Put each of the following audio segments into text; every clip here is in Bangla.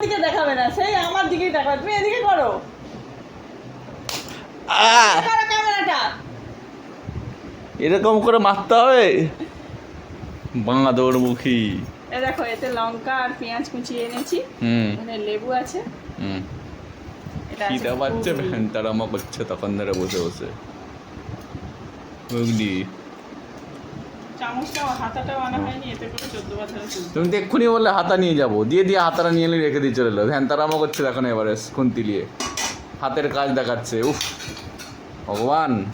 দিকে দেখাবে না সেই আমার দিকেই দেখাবে। তুমি এদিকে করো। ক্যামেরাটা। এরকম করে মারতে হবে? বাঁদর মুখী এ দেখো এতে লঙ্কা আর পেঁয়াজ কুচিয়ে এনেছি। এখানে লেবু আছে। হুম। এটা আছে খিদা পাচ্ছে ঘুগনি। ভ্যানটারামা করছে তখন ধরে বসে বসে। বুঝলি? তুমি তো এক্ষুনি বললে হাতা নিয়ে যাব। দিয়ে দিয়ে হাতারা নিয়ে রেখে দিয়ে চলে এলো। ধ্যান তারামা করছে এখন এবারে খুন্তি নিয়ে। হাতের কাজ দেখাচ্ছে উফ। ভগবান।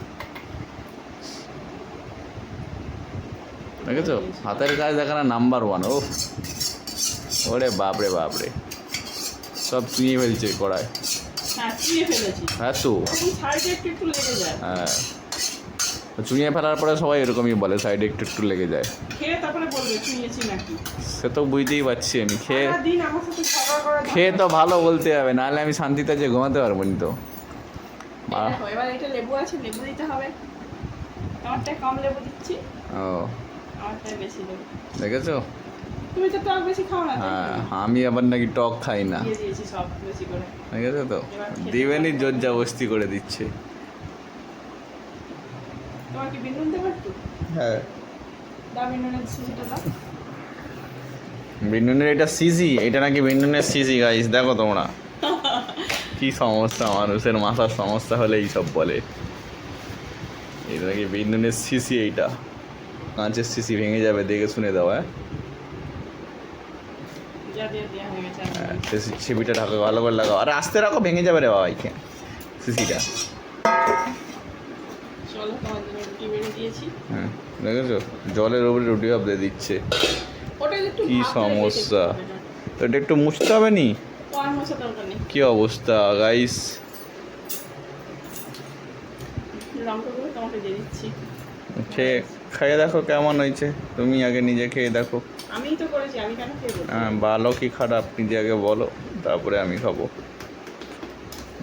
দেখেছ? হাতের কাজ দেখানো নাম্বার ওয়ান ও ওরে বাপরে বাপরে। সব চুঁয়ে ফেলছে কড়ায়। হ্যাঁ হ্যাঁ তো। হ্যাঁ। চুঁয়ে ফেলার পরে সবাই এরকমই বলে সাইডে একটু একটু লেগে যায়। খেয়ে তারপরে বলবে চুইয়েছি নাকি? সে তো বুঝতেই পারছি আমি খেয়ে খেয়ে তো ভালো বলতে হবে নাহলে আমি শান্তিতে যে ঘুমাতে পারব না তো। মা- দেখো এবার এটা লেবু আছে লেবু দিতে হবে। আমারটায় কম লেবু দিচ্ছি। ও। আমারটায় বেশি লেবু। দেখেছ? তুমি তো টক বেশি খাও না হ্যাঁ আমি আবার নাকি টক খাই না। দিয়ে দিয়েছি সব বেশি করে। দেখেছ তো? পারব। জোর জাবস্তি করে দিচ্ছে। তোমার কি বিনুন দেবো একটু হ্যাঁ। দাও বিনুনের শিশিটা দাও। বিন্ডুনের এটা সিজি এটা নাকি বিন্ডুনের সিজি গাইস দেখো তোমরা। কি সমস্যা মানুষের মাথার সমস্যা হলে এইসব বলে। এটা নাকি বিন্ডুনের সিসি এইটা। কাঁচের সিসি ভেঙে যাবে দেখে শুনে দাও হ্যাঁ। যা দেওয়া হয়ে গেছে। আর হ্যাঁ, সে- ছিপিটা ঢাকা ভালো করে লাগাও। আরে আস্তে রাখো ভেঙে যাবে রে বাবা সিসিটা চলো তোমার জন্য রুটি বেড়ে দিয়েছি। হ্যাঁ দেখেছ? জলের উপরে রুটি ভাবতে দিচ্ছে। ওটা একটু কি সমস্যা? এটা একটু মুছতে হবে নি? কি অবস্থা গাইস দিয়ে খেয়ে খেয়ে দেখো কেমন হয়েছে। তুমি আগে নিজে খেয়ে দেখো। আমিই তো করেছি আমি কেন হ্যাঁ ভালো কি খারাপ নিজে আগে বলো তারপরে আমি খাব।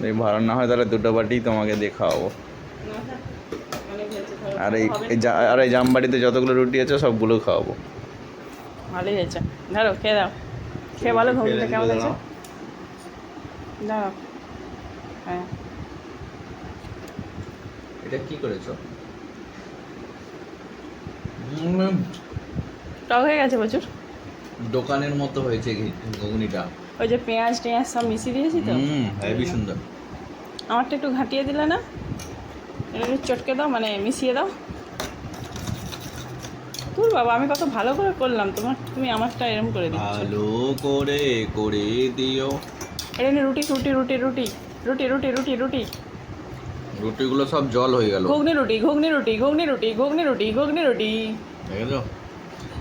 যদি ভালো না হয় তাহলে দুটো বাটি তোমাকে দিয়ে খাওয়াবো। না থাক, অনেক হয়েছে ধরো, আর এই আর এই জামবাড়িতে যতগুলো রুটি আছে সবগুলো খাওয়াবো। ভালোই হয়েছে। ধরো খেয়ে দাও। খেয়ে বলো ঘুমটা কেমন হয়েছে? দাও হ্যাঁ। এটা কি করেছ? টক হয়ে গেছে প্রচুর? দোকানের মতো হয়েছে ঘুগনিটা। ওই যে পেঁয়াজ টেঁয়াজ সব মিশিয়ে দিয়েছি তো? হুম হেভি সুন্দর। আমারটা একটু ঘাটিয়ে দিলে না? চটকে দাও মানে মিশিয়ে দাও। তোর বাবা আমি কত ভালো করে করলাম। তোমার তুমি আমারটা এরম করে দিচ্ছ। ভালো করে করে দিও। এটা রুটি রুটি রুটি রুটি। রুটি রুটি রুটি রুটি। রুটিগুলো সব জল হয়ে গেল। ঘুগনি রুটি ঘুগনি রুটি ঘুগনি রুটি ঘুগনি রুটি ঘুগনি রুটি। দেখেছ?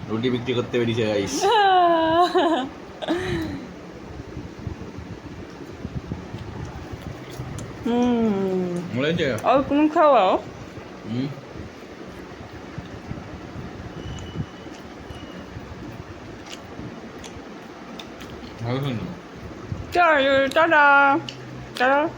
রুটি বিক্রি করতে বেরিয়েছে গাইস হুম। 我来接。啊，我们快完。嗯。还有什么？这儿就是渣渣，渣渣。